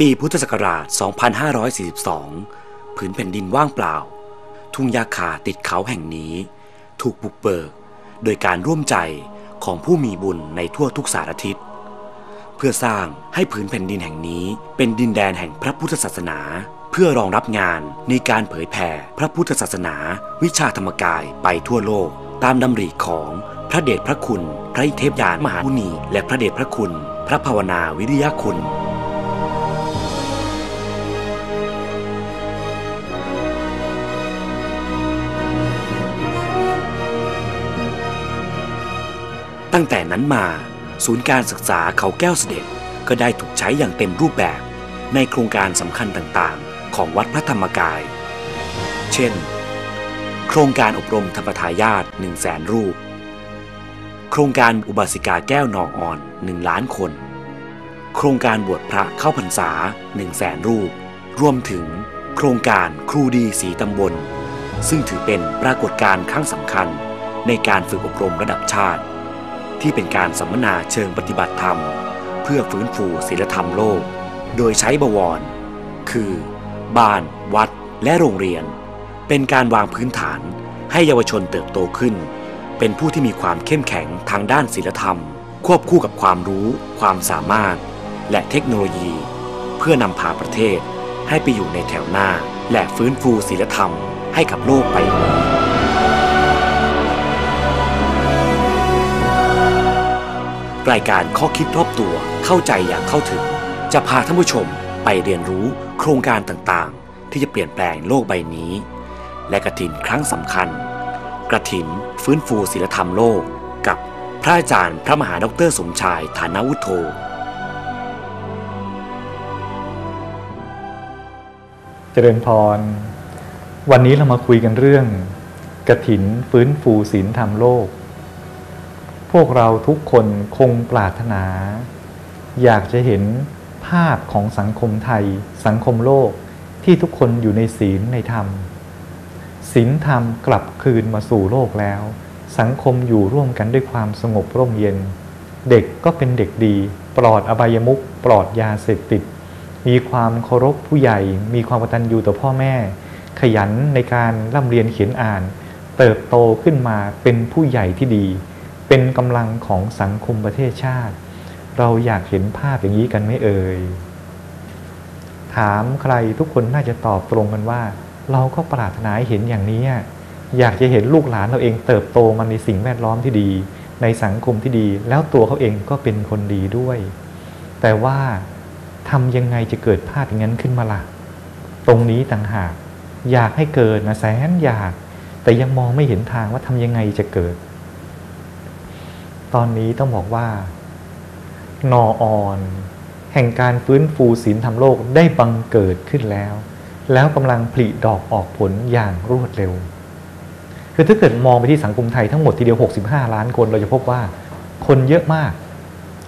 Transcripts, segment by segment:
ปีพุทธศักราช 2542 ผืนแผ่นดินว่างเปล่า ทุ่งหญ้าคาติดเขาแห่งนี้ ถูกบุกเบิก โดยการร่วมใจของผู้มีบุญในทั่วทุกสารทิศ เพื่อสร้างให้ผืนแผ่นดินแห่งนี้เป็นดินแดนแห่งพระพุทธศาสนา เพื่อรองรับงานในการเผยแผ่พระพุทธศาสนา วิชาธรรมกายไปทั่วโลก ตามดำริของพระเดชพระคุณ พระอิเทพยานมหามุนี และพระเดชพระคุณ พระภาวนาวิริยคุณ ตั้งแต่นั้นมา ศูนย์การศึกษาเขาแก้วเสด็จก็ได้ถูกใช้อย่างเต็มรูปแบบ ในโครงการสำคัญต่างๆ ของวัดพระธรรมกาย เช่น โครงการอบรมธรรมทายาท1 0 0 0 0แสนรูป โครงการอุบาสิกาแก้วนองอ่อน1ล้านคน โครงการบวชพระเข้าพรรษา1 0 0 0 0แสนรูป รวมถึงโครงการครูดีสีตำบล ซึ่งถือเป็นปรากฏการณ์ครั้งสำคัญในการฝึกอบรมระดับชาติ ที่เป็นการสัมมนาเชิงปฏิบัติธรรม เพื่อฟื้นฟูศีลธรรมโลก โดยใช้บวร คือ บ้าน วัด และโรงเรียน เป็นการวางพื้นฐานให้เยาวชนเติบโตขึ้น เป็นผู้ที่มีความเข้มแข็งทางด้านศีลธรรม ควบคู่กับความรู้ ความสามารถ และเทคโนโลยี เพื่อนำพาประเทศให้ไปอยู่ในแถวหน้า และฟื้นฟูศีลธรรมให้กับโลกไป รายการข้อคิดรอบตัวเข้าใจอย่างเข้าถึง จะพาท่านผู้ชมไปเรียนรู้โครงการต่างๆ ที่จะเปลี่ยนแปลงโลกใบนี้ และกระถินครั้งสำคัญ กระถินฟื้นฟูศีลธรรมโลก กับพระอาจารย์พระมหาดรสมชายฐานาวุฒโธเจริญพร วันนี้เรามาคุยกันเรื่อง กระถินฟื้นฟูศีลธรรมโลก พวกเราทุกคนคงปรารถนา อยากจะเห็นภาพของสังคมไทย สังคมโลกที่ทุกคนอยู่ในศีลในธรรมศีลธรรมกลับคืนมาสู่โลกแล้ว สังคมอยู่ร่วมกันด้วยความสงบร่มเย็น เด็กก็เป็นเด็กดี ปลอดอบายมุขปลอดยาเสพติด มีความเคารพผู้ใหญ่ มีความกตัญญูต่อพ่อแม่ ขยันในการร่ำเรียนเขียนอ่าน เติบโตขึ้นมาเป็นผู้ใหญ่ที่ดี เป็นกำลังของสังคมประเทศชาติ เราอยากเห็นภาพอย่างนี้กันไหมเอ่ยถามใครทุกคนน่าจะตอบตรงกันว่า เราก็ปรารถนาให้เห็นอย่างนี้ อยากจะเห็นลูกหลานเราเองเติบโตมาในสิ่งแวดล้อมที่ดี ในสังคมที่ดี แล้วตัวเขาเองก็เป็นคนดีด้วย แต่ว่าทำยังไงจะเกิดภาพอย่างนั้นขึ้นมาล่ะ ตรงนี้ต่างหาก อยากให้เกิดนะแสนอยาก แต่ยังมองไม่เห็นทางว่าทำยังไงจะเกิด ตอนนี้ต้องบอกว่า นอออน แห่งการฟื้นฟูศีลธรรมโลกได้บังเกิดขึ้นแล้ว แล้วกำลังผลิดอกออกผลอย่างรวดเร็ว คือถ้าเกิดมองไปที่สังคมไทยทั้งหมดทีเดียว 65 ล้านคนเราจะพบว่า คนเยอะมาก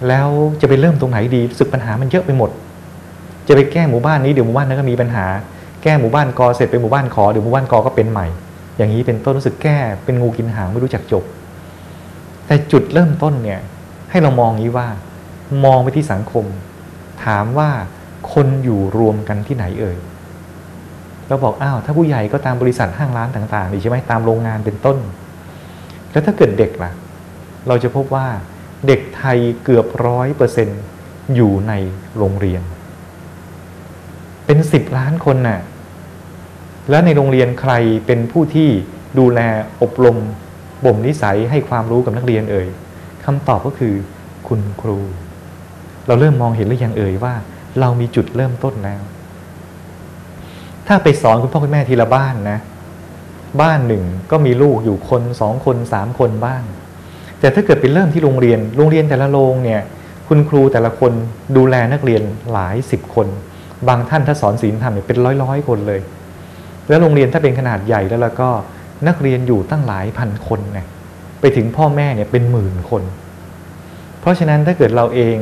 แล้วจะไปเริ่มตรงไหนดีสึกปัญหามันเยอะไปหมด จะไปแก้หมู่บ้านนี้เดี๋ยวหมู่บ้านนั้นก็มีปัญหา แก้หมู่บ้านกอเสร็จไปหมู่บ้านขอเดี๋ยวหมู่บ้านกอก็เป็นใหม่ อย่างนี้เป็นต้นรู้สึกแก้เป็นงูกินหางไม่รู้จักจบ แต่จุดเริ่มต้นเนี่ยให้เรามองนี้ว่า มองไปที่สังคม ถามว่าคนอยู่รวมกันที่ไหนเอ่ยเราบอกอ้าวถ้าผู้ใหญ่ก็ตามบริษัทห้างร้านต่างๆดีใช่ไหมตามโรงงานเป็นต้น แล้วถ้าเกิดเด็กล่ะ เราจะพบว่าเด็กไทยเกือบร้อยเปอร์เซนอยู่ในโรงเรียน เป็นสิบล้านคนน่ะแล้วในโรงเรียนใครเป็นผู้ที่ดูแลอบรม บ่มนิสัยให้ความรู้กับนักเรียนเอ่ยคำตอบก็คือคุณครู เราเริ่มมองเห็นหรือยังเอ่ยว่า เรามีจุดเริ่มต้นแล้ว ถ้าไปสอนคุณพ่อคุณแม่ทีละบ้านนะ บ้านหนึ่งก็มีลูกอยู่คนสองคนสามคนบ้าง แต่ถ้าเกิดไปเริ่มที่โรงเรียน โรงเรียนแต่ละโรงเนี่ย คุณครูแต่ละคนดูแลนักเรียนหลายสิบคน บางท่านถ้าสอนศีลธรรมเนี่ยเป็นร้อยร้อยคนเลย แล้วโรงเรียนถ้าเป็นขนาดใหญ่แล้วแล้วก็ นักเรียนอยู่ตั้งหลายพันคนเนี่ยไปถึงพ่อแม่เนี่ยเป็นหมื่นคน เพราะฉะนั้นถ้าเกิดเราเอง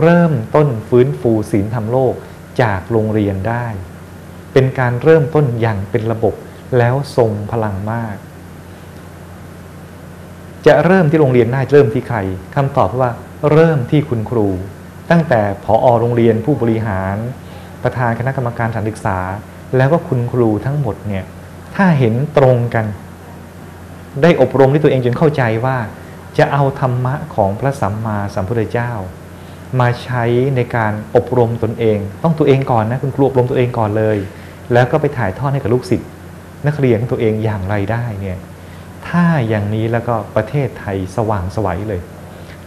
เริ่มต้นฟื้นฟูศีลธรรมโลกจากโรงเรียนได้ เป็นการเริ่มต้นอย่างเป็นระบบแล้วทรงพลังมาก จะเริ่มที่โรงเรียนน่าจะเริ่มที่ใครคำตอบว่าเริ่มที่คุณครู ตั้งแต่ผอโรงเรียนผู้บริหาร ประธานคณะกรรมการสถานศึกษา แล้วก็คุณครูทั้งหมดเนี่ย ถ้าเห็นตรงกัน ได้อบรมด้วยตัวเองจนเข้าใจว่า จะเอาธรรมะของพระสัมมาสัมพุทธเจ้า มาใช้ในการอบรมตนเอง ต้องตัวเองก่อนนะคุณครูอบรมตัวเองก่อนเลย แล้วก็ไปถ่ายทอดให้กับลูกศิษย์นักเรียนของตัวเองอย่างไรได้เนี่ยถ้าอย่างนี้แล้วก็ประเทศไทยสว่างสวัยเลย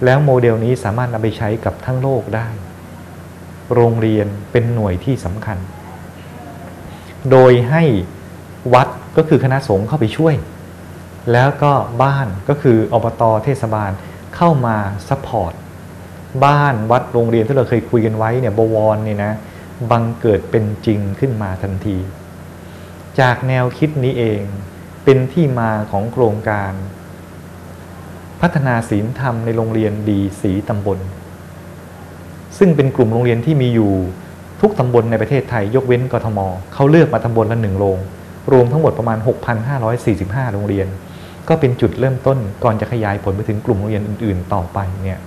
แล้วโมเดลนี้สามารถนำไปใช้กับทั้งโลกได้ โรงเรียนเป็นหน่วยที่สำคัญ โดยให้ วัดก็คือคณะสงฆ์เข้าไปช่วย แล้วก็บ้านก็คืออบตเทศบาลเข้ามาซัพพอร์ตบ้านวัดโรงเรียนที่เราเคยคุยกันไว้เนี่ยบวรเนี่ยนะบังเกิดเป็นจริงขึ้นมาทันที จากแนวคิดนี้เองเป็นที่มาของโครงการ พัฒนาศีลธรรมในโรงเรียนดีสีตำบล ซึ่งเป็นกลุ่มโรงเรียนที่มีอยู่ทุกตำบลในประเทศไทยยกเว้นกทมเขาเลือกมาตำบลละหนึ่งโรง รวมทั้งหมดประมาณ 6,545 โรงเรียน ก็เป็นจุดเริ่มต้นก่อนจะขยายผลไปถึงกลุ่มโรงเรียนอื่น ๆ ต่อไปเนี่ย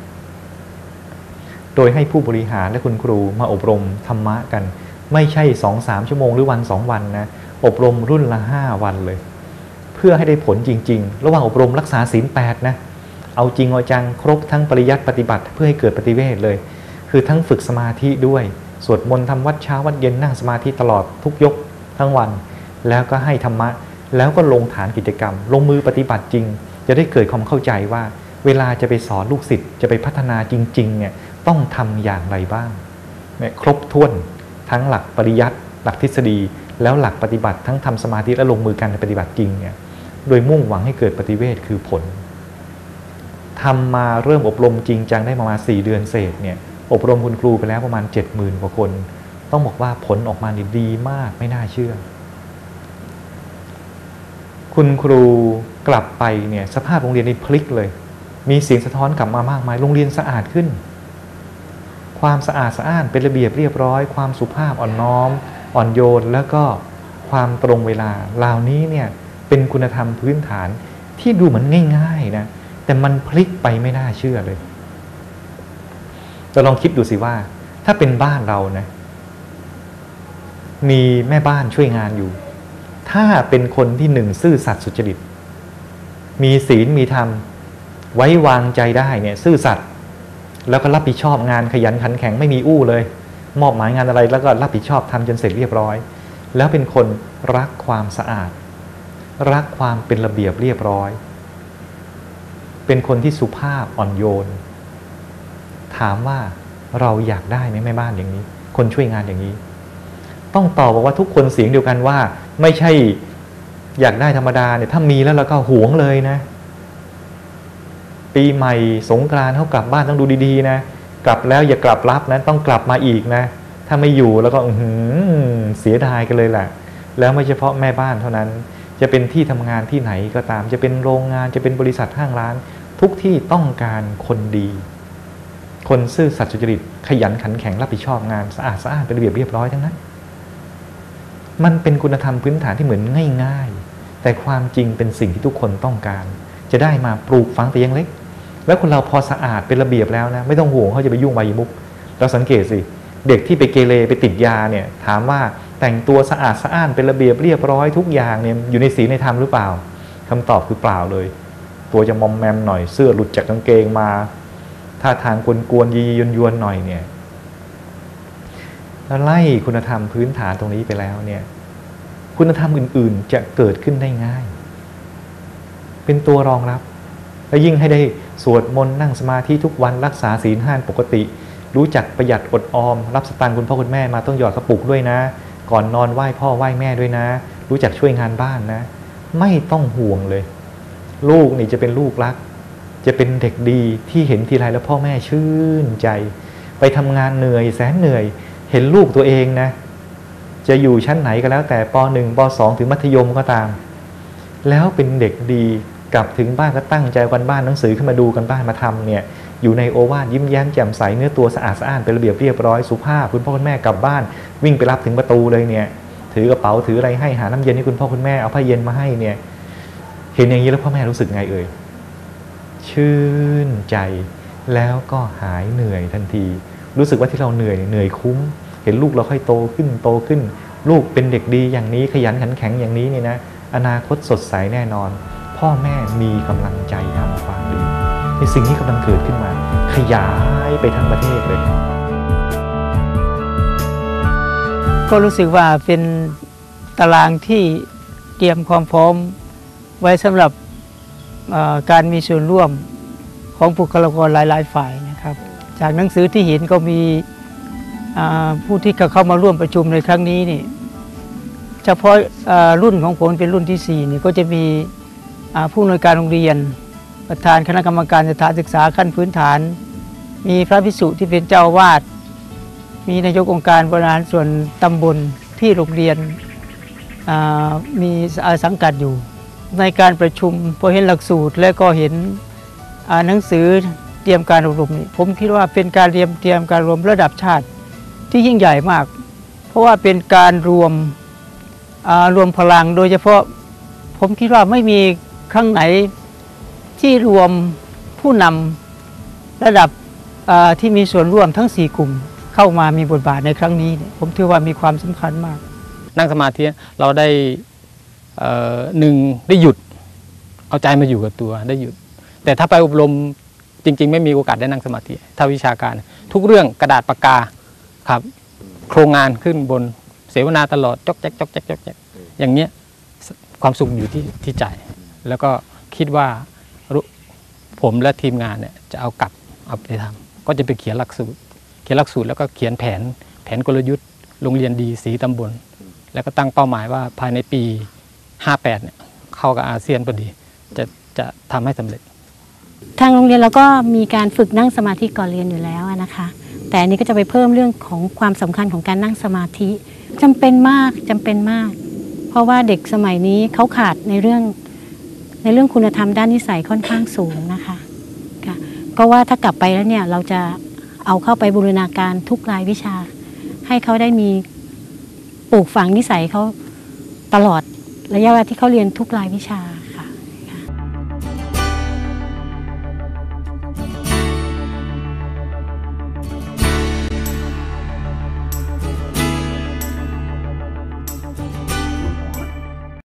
โดยให้ผู้บริหารและคุณครูมาอบรมธรรมะกัน ไม่ใช่ 2-3 ชั่วโมงหรือวัน 2 วันนะอบรมรุ่นละ 5 วันเลย เพื่อให้ได้ผลจริง ๆ ระหว่างอบรมรักษาศีล8นะเอาจริงเอาจังครบทั้งปริยัติปฏิบัติเพื่อให้เกิดปฏิเวทเลย คือทั้งฝึกสมาธิด้วย สวดมนต์ทำวัดเช้าวัดเย็นนั่งสมาธิตลอดทุกยกทั้งวัน แล้วก็ให้ธรรมะ แล้วก็ลงฐานกิจกรรม ลงมือปฏิบัติจริง จะได้เกิดความเข้าใจว่า เวลาจะไปสอนลูกศิษย์จะไปพัฒนาจริงๆเนี่ยต้องทำอย่างไรบ้างเนี่ยครบถ้วนทั้งหลักปริยัติหลักทฤษฎี แล้วหลักปฏิบัติทั้งทำสมาธิและลงมือกันในปฏิบัติจริงเนี่ยโดยมุ่งหวังให้เกิดปฏิเวทคือผลทำมาเริ่มอบรมจริงจังได้ประมาณ4เดือนเศษเนี่ยอบรมคุณครูไปแล้วประมาณ 70,000กว่าคน ต้องบอกว่าผลออกมาดีมากไม่น่าเชื่อ คุณครูกลับไปเนี่ยสภาพโรงเรียนนี่พลิกเลย มีเสียงสะท้อนกลับมามากมายโรงเรียนสะอาดขึ้น ความสะอาดสะอ้านเป็นระเบียบเรียบร้อย ความสุภาพอ่อนน้อม อ่อนโยนแล้วก็ความตรงเวลาเหล่านี้เนี่ยเป็นคุณธรรมพื้นฐานที่ดูเหมือนง่ายๆนะแต่มันพลิกไปไม่น่าเชื่อเลยเราลองคิดดูสิว่า ถ้าเป็นบ้านเรานะมีแม่บ้านช่วยงานอยู่ ถ้าเป็นคนที่หนึ่งซื่อสัตย์สุจริต มีศีลมีธรรม ไว้วางใจได้เนี่ยซื่อสัตย์แล้วก็รับผิดชอบงานขยันขันแข็งไม่มีอู้เลย มอบหมายงานอะไรแล้วก็รับผิดชอบทำจนเสร็จเรียบร้อย แล้วเป็นคนรักความสะอาด รักความเป็นระเบียบเรียบร้อย เป็นคนที่สุภาพอ่อนโยน ถามว่าเราอยากได้ไหมแม่บ้านอย่างนี้ คนช่วยงานอย่างนี้ ต้องตอบบอกว่าทุกคนเสียงเดียวกันว่า ไม่ใช่อยากได้ธรรมดาเนี่ยถ้ามีแล้วเราก็หวงเลยนะ ปีใหม่สงกรานต์เขากลับบ้านต้องดูดีๆ นะ กลับแล้วอย่ากลับรับนะต้องกลับมาอีกนะ ถ้าไม่อยู่แล้วก็อืเสียดายกันเลยแหละแล้วไม่เฉพาะแม่บ้านเท่านั้น จะเป็นที่ทำงานที่ไหนก็ตาม จะเป็นโรงงานจะเป็นบริษัทห้างร้าน ทุกที่ต้องการคนดี คนซื่อสัตย์สุจริตขยันขันแข็งรับผิดชอบงานสะอาดสะอาดเป็นระเบียบเรียบร้อยทั้งนั้น มันเป็นคุณธรรมพื้นฐานที่เหมือนง่ายๆ แต่ความจริงเป็นสิ่งที่ทุกคนต้องการ จะได้มาปลูกฝังแต่ยังเล็ก แล้วคนเราพอสะอาดเป็นระเบียบแล้วนะไม่ต้องห่วงเขาจะไปยุ่งใบายมุก เราสังเกตสิเด็กที่ไปเกเรไปติดยาเนี่ยถามว่าแต่งตัวสะอาดสะอ้านเป็นระเบียบเรียบร้อยทุกอย่างเนี่ยอยู่ในศีลในธรรมหรือเปล่าคำตอบคือเปล่าเลย ตัวจะมอมแมมหน่อยเสื้อหลุดจากกางเกงมาท่าทางกวนๆยียวนๆหน่อยเนี่ย แล้วไล่คุณธรรมพื้นฐานตรงนี้ไปแล้วเนี่ย คุณธรรมอื่น ๆ จะเกิดขึ้นได้ง่าย เป็นตัวรองรับ และยิ่งให้ได้สวดมนต์นั่งสมาธิทุกวันรักษาศีลห้าปกติ รู้จักประหยัดอดออม รับสตางค์คุณพ่อคุณแม่มาต้องหยอดกระปุกด้วยนะ ก่อนนอนไหว้พ่อไหว้แม่ด้วยนะ รู้จักช่วยงานบ้านนะ ไม่ต้องห่วงเลย ลูกนี่จะเป็นลูกรัก จะเป็นเด็กดีที่เห็นทีไรแล้วพ่อแม่ชื่นใจ ไปทำงานเหนื่อยแสนเหนื่อย เห็นลูกตัวเองนะ จะอยู่ชั้นไหนก็แล้วแต่ป .1 ป .2 ถึงมัธยมก็ตาม แล้วเป็นเด็กดีกลับถึงบ้านก็ตั้งใจกันบ้านหนังสือขึ้นมาดูกันบ้านมาทำเนี่ยอยู่ในโอวาทยิ้มแย้มแจ่มใสเนื้อตัวสะอาดสะอ้านเป็นระเบียบเรียบร้อยสุภาพคุณพ่อคุณแม่กลับบ้าน วิ่งไปรับถึงประตูเลยเนี่ย ถือกระเป๋าถืออะไรให้หาน้ำเย็นให้คุณพ่อคุณแม่เอาผ้าเย็นมาให้เนี่ย เห็นอย่างนี้แล้วพ่อแม่รู้สึกไงเอ่ยชื่นใจแล้วก็หายเหนื่อยทันที รู้สึกว่าที่เราเหนื่อยเหนื่อยคุ้ม เห็นลูกเราค่อยโตขึ้นโตขึ้น ลูกเป็นเด็กดีอย่างนี้ขยันขันแข็งอย่างนี้นี่นะอนาคตสดใสแน่นอน พ่อแม่มีกำลังใจทำความดีในสิ่งที่กำลังเกิดขึ้นมา ขยายไปทั้งประเทศเลย ก็รู้สึกว่าเป็นตารางที่เตรียมความพร้อมไว้สำหรับการมีส่วนร่วมของบุคลากรหลาย ๆ ฝ่าย จากหนังสือที่เห็นก็มีผู้ที่เข้ามาร่วมประชุมในครั้งนี้นี่เฉพาะรุ่นของผมเป็นรุ่นที่4นี่ก็จะมีผู้อำนวยการโรงเรียน ประธานคณะกรรมการสถานศึกษาขั้นพื้นฐาน มีพระพิสุที่เป็นเจ้าวาด มีนายกองค์การบริหารส่วนตำบลที่โรงเรียนมีสังกัดอยู่ ในการประชุมพอเห็นหลักสูตรและก็เห็นหนังสือ ตรียมการอบรมนี่ผมคิดว่าเป็นการเตรียมเตรียมการรวมระดับชาติที่ยิ่งใหญ่มาก เพราะว่าเป็นการรวมรวมพลังโดยเฉพาะผมคิดว่าไม่มีครั้งไหนที่รวมผู้นำระดับที่มีส่วนร่วมทั้ง 4 กลุ่ม เข้ามามีบทบาทในครั้งนี้ ผมถือว่ามีความสำคัญมาก นั่งสมาธิเราได้หนึ่งได้หยุดเอาใจมาอยู่กับตัวได้หยุด แต่ถ้าไปอบรม จริง ๆ ไม่มีโอกาสได้นั่งสมาธิถ้าวิชาการ ทุกเรื่องกระดาษปากกาครับ โครงงานขึ้นบนเสวนาตลอดจอกแจ๊กจอกแจ๊กจอกแจ๊กอย่างเนี้ยความสุขอยู่ที่ที่ใจ แล้วก็คิดว่าผมและทีมงานเนี่ยจะเอากลับเอาไปทำก็จะไปเขียนหลักสูตร เขียนหลักสูตรแล้วก็เขียนแผนแผนกลยุทธ์โรงเรียนดีสีตำบล แล้วก็ตั้งเป้าหมายว่าภายในปี 58เนี่ยเข้ากับอาเซียนพอดี จะจะทำให้สำเร็จ ทางโรงเรียนเราก็มีการฝึกนั่งสมาธิก่อนเรียนอยู่แล้วนะคะ แต่อันนี้ก็จะไปเพิ่มเรื่องของความสำคัญของการนั่งสมาธิจำเป็นมากจำเป็นมาก เพราะว่าเด็กสมัยนี้เขาขาดในเรื่องในเรื่องคุณธรรมด้านนิสัยค่อนข้างสูงนะคะค่ะเพราะว่าถ้ากลับไปแล้วเนี่ยเราจะเอาเข้าไปบูรณาการทุกรายวิชา ให้เขาได้มีปลูกฝังนิสัยเขาตลอดระยะเวลาที่เขาเรียนทุกรายวิชา